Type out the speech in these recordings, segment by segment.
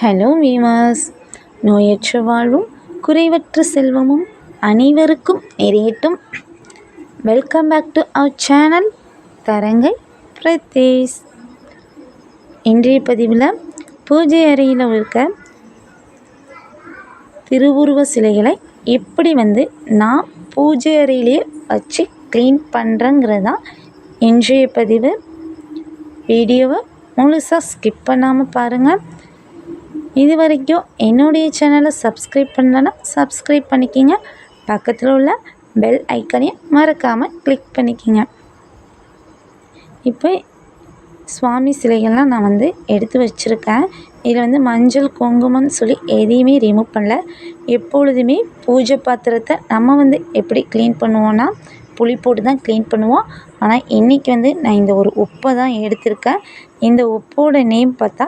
Hello viewers நோயற்ற வாழ்வும் குறைவற்ற செல்வமும் அனைவருக்கும் நிறையட்டும் welcome back to our channel Tharangai Pradesh. இன்றைய பதிவில் பூஜை அறையில் இருக்க திருவுருவ சிலைகளை எப்படி வந்து நான் பூஜை அறையிலே வச்சு க்ளீன் பண்ணுறேங்கிறதா இன்றைய பதிவு. வீடியோவை முழுசாக ஸ்கிப் பண்ணாமல் பாருங்கள் இது வரைக்கும் என்னுடைய சேனலை சப்ஸ்கிரைப் பண்ணலன்னா சப்ஸ்கிரைப் பண்ணிக்கிங்க. பக்கத்தில் உள்ள பெல் ஐக்கனையும் மறக்காமல் கிளிக் பண்ணிக்கிங்க. இப்போ சுவாமி சிலைகள்லாம் நான் வந்து எடுத்து வச்சுருக்கேன். இதில் வந்து மஞ்சள் குங்குமம்னு சொல்லி எதையுமே ரிமூவ் பண்ணல. எப்பொழுதுமே பூஜை பாத்திரத்தை நம்ம வந்து எப்படி க்ளீன் பண்ணுவோன்னா புளி போட்டு தான் க்ளீன் பண்ணுவோம். ஆனால் இன்றைக்கி வந்து நான் இந்த ஒரு உப்பை தான் எடுத்திருக்கேன். இந்த உப்போட நேம் பார்த்தா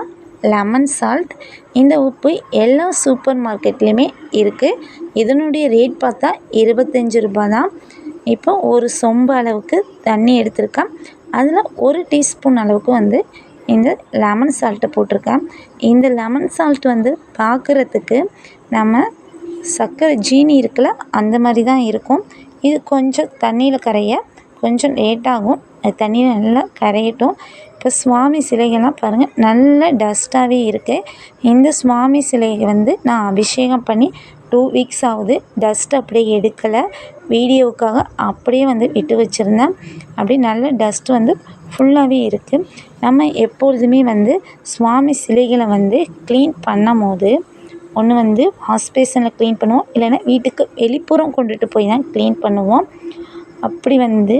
லெமன் சால்ட் இந்த உப்பு எல்லா சூப்பர் மார்க்கெட்லேயுமே இருக்குது இதனுடைய ரேட் பார்த்தா இருபத்தஞ்சி ரூபா தான் இப்போ ஒரு சொம்பு அளவுக்கு தண்ணி எடுத்திருக்கேன். அதில் ஒரு டீஸ்பூன் அளவுக்கு வந்து இந்த லெமன் சால்ட்டை போட்டிருக்கேன். இந்த லெமன் சால்ட் வந்து பார்க்குறதுக்கு நம்ம சர்க்கரை ஜீனி இருக்குல்ல அந்த மாதிரி தான் இருக்கும். இது கொஞ்சம் தண்ணியில் கரைய கொஞ்சம் லேட்டாகும் அது தண்ணியில் நல்லா கரையட்டும். இப்போ சுவாமி சிலைகள்லாம் பாருங்கள் நல்ல டஸ்ட்டாகவே இருக்குது இந்த சுவாமி சிலையை வந்து நான் அபிஷேகம் பண்ணி டூ வீக்ஸ் ஆகுது. டஸ்ட் அப்படியே எடுக்கலை. வீடியோவுக்காக அப்படியே வந்து விட்டு வச்சுருந்தேன். அப்படியே நல்ல டஸ்ட் வந்து ஃபுல்லாகவே இருக்குது நம்ம எப்பொழுதுமே வந்து சுவாமி சிலைகளை வந்து க்ளீன் பண்ணும் போது ஒன்று வந்து வாஷ்பேஷனில் க்ளீன் பண்ணுவோம். இல்லைன்னா வீட்டுக்கு வெளிப்புறம் கொண்டுட்டு போய் தான் க்ளீன் பண்ணுவோம். அப்படி வந்து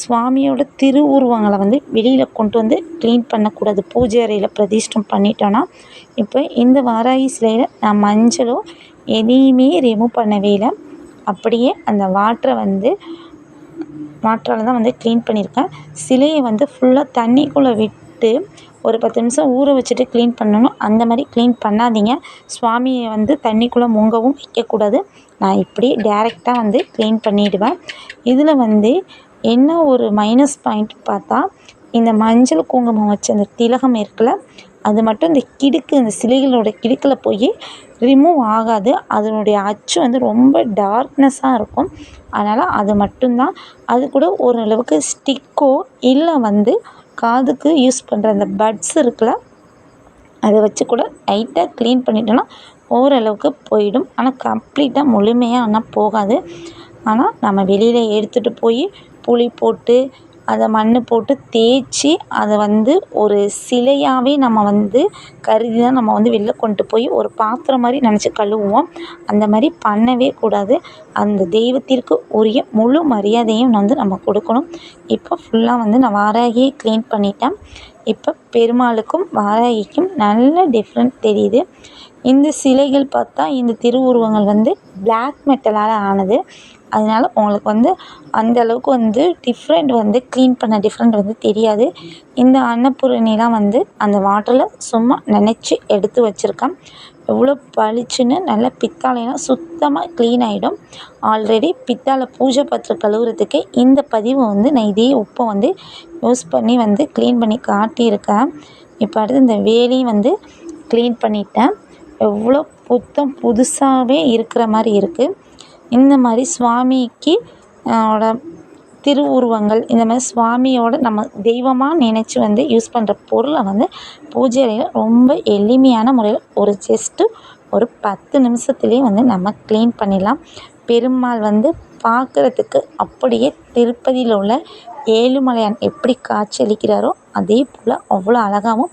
சுவாமியோட திருவுருவங்களை வந்து வெளியில் கொண்டு வந்து க்ளீன் பண்ணக்கூடாது. பூஜை அறையில் பிரதிஷ்டம் பண்ணிட்டோன்னா இப்போ இந்த வாராகி சிலையில் நான் மஞ்சளோ எதையுமே ரிமூவ் பண்ணவே இல்லை. அப்படியே அந்த வாட்டரை வந்து வாட்டரால் தான் வந்து க்ளீன் பண்ணியிருக்கேன். சிலையை வந்து ஃபுல்லாக தண்ணிக்குள்ளே விட்டு ஒரு பத்து நிமிஷம் ஊற வச்சுட்டு க்ளீன் பண்ணணும். அந்த மாதிரி க்ளீன் பண்ணாதீங்க. சுவாமியை வந்து தண்ணிக்குள்ளே முங்கவும் வைக்கக்கூடாது. நான் இப்படியே டேரெக்டாக வந்து க்ளீன் பண்ணிவிடுவேன் இதில் வந்து என்ன ஒரு மைனஸ் பாயிண்ட் பார்த்தா இந்த மஞ்சள் குங்குமம் வச்ச அந்த திலகம் இருக்குல்ல அது மட்டும் இந்த கிடுக்கு இந்த சிலைகளோட கிடுக்கில் போய் ரிமூவ் ஆகாது. அதனுடைய அச்சு வந்து ரொம்ப டார்க்னஸ்ஸாக இருக்கும். அதனால் அது மட்டும்தான். அது கூட ஓரளவுக்கு ஸ்டிக்கோ இல்லை வந்து காதுக்கு யூஸ் பண்ணுற அந்த பட்ஸ் இருக்குல்ல அதை வச்சு கூட லைட்டாக க்ளீன் பண்ணிட்டோன்னா ஓரளவுக்கு போயிடும். ஆனால் கம்ப்ளீட்டாக முழுமையாக ஆனால் போகாது. ஆனால் நம்ம வெளியில் எடுத்துகிட்டு போய் புளி போட்டு அதை மண் போட்டு தேய்ச்சி அதை வந்து ஒரு சிலையாகவே நம்ம வந்து கருதி தான் நம்ம வந்து வெளில கொண்டு போய் ஒரு பாத்திரம் மாதிரி நினச்சி கழுவுவோம். அந்த மாதிரி பண்ணவே கூடாது. அந்த தெய்வத்திற்கு உரிய முழு மரியாதையும் வந்து நம்ம கொடுக்கணும். இப்போ ஃபுல்லாக வந்து நான் வாராகியை க்ளீன் பண்ணிட்டேன். இப்போ பெருமாளுக்கும் வாராகிக்கும் நல்ல டிஃப்ரெண்ட் தெரியுது. இந்த சிலைகள் பார்த்தா இந்த திருவுருவங்கள் வந்து பிளாக் மெட்டலால் ஆனது. அதனால உங்களுக்கு வந்து அந்தளவுக்கு வந்து டிஃப்ரெண்ட் வந்து க்ளீன் பண்ண டிஃப்ரெண்ட் வந்து தெரியாது. இந்த அன்னபூரணிலாம் வந்து அந்த வாட்டரில் சும்மா நினச்சி எடுத்து வச்சுருக்கேன். எவ்வளோ பளிச்சுன்னு நல்லா பித்தாளையெல்லாம் சுத்தமாக க்ளீன் ஆகிடும் ஆல்ரெடி பித்தாளை பூஜை பாத்திரம் கழுவுறதுக்கு இந்த பதிவை வந்து நான் இதே உப்பை வந்து யூஸ் பண்ணி வந்து க்ளீன் பண்ணி காட்டியிருக்கேன். இப்போ அடுத்து இந்த வேலையும் வந்து க்ளீன் பண்ணிட்டேன். எவ்வளோ புத்தம் புதுசாகவே இருக்கிற மாதிரி இருக்குது இந்த மாதிரி சுவாமிக்கு ஓட திருவுருவங்கள் இந்த மாதிரி சுவாமியோட நம்ம தெய்வமாக நினச்சி வந்து யூஸ் பண்ணுற பொருளை வந்து பூஜை அறையில் ரொம்ப எளிமையான முறையில் ஒரு ஜஸ்ட்டு ஒரு பத்து நிமிஷத்துலேயே வந்து நம்ம க்ளீன் பண்ணிடலாம். பெருமாள் வந்து பார்க்குறதுக்கு அப்படியே திருப்பதியில் உள்ள ஏழுமலையான் எப்படி காட்சியளிக்கிறாரோ அதே போல் அவ்வளோ அழகாகவும்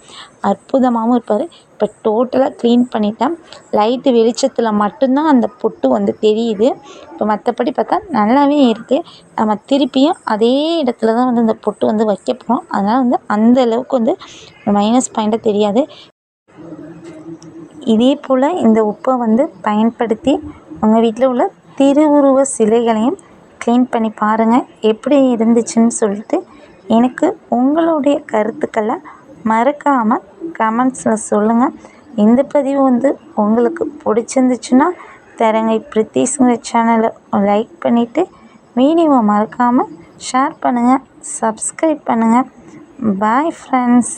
அற்புதமாகவும் இருப்பார். இப்போ டோட்டலாக க்ளீன் பண்ணிட்டேன் லைட்டு வெளிச்சத்தில் மட்டும்தான் அந்த பொட்டு வந்து தெரியுது. இப்போ மற்றபடி பார்த்தா நல்லாவே இருக்குது நம்ம திருப்பியும் அதே இடத்துல தான் வந்து இந்த பொட்டு வந்து வைக்க போகிறோம் அதனால் வந்து அந்த அளவுக்கு வந்து மைனஸ் பாயிண்ட்டாக தெரியாது. இதே போல் இந்த உப்பை வந்து பயன்படுத்தி உங்கள் வீட்டில் உள்ள திருவுருவ சிலைகளையும் க்ளீன் பண்ணி பாருங்கள் எப்படி இருந்துச்சுன்னு சொல்லிட்டு எனக்கு உங்களுடைய கருத்துக்களை மறக்காமல் கமெண்ட்ஸில் சொல்லுங்கள் இந்த பதிவு வந்து உங்களுக்கு பிடிச்சிருந்துச்சுன்னா தரங்கை பிரித்திஸுங்கிற சேனலை லைக் பண்ணிவிட்டு வீடியோவை மறக்காமல் ஷேர் பண்ணுங்கள் சப்ஸ்கிரைப் பண்ணுங்கள் பாய் ஃப்ரெண்ட்ஸ்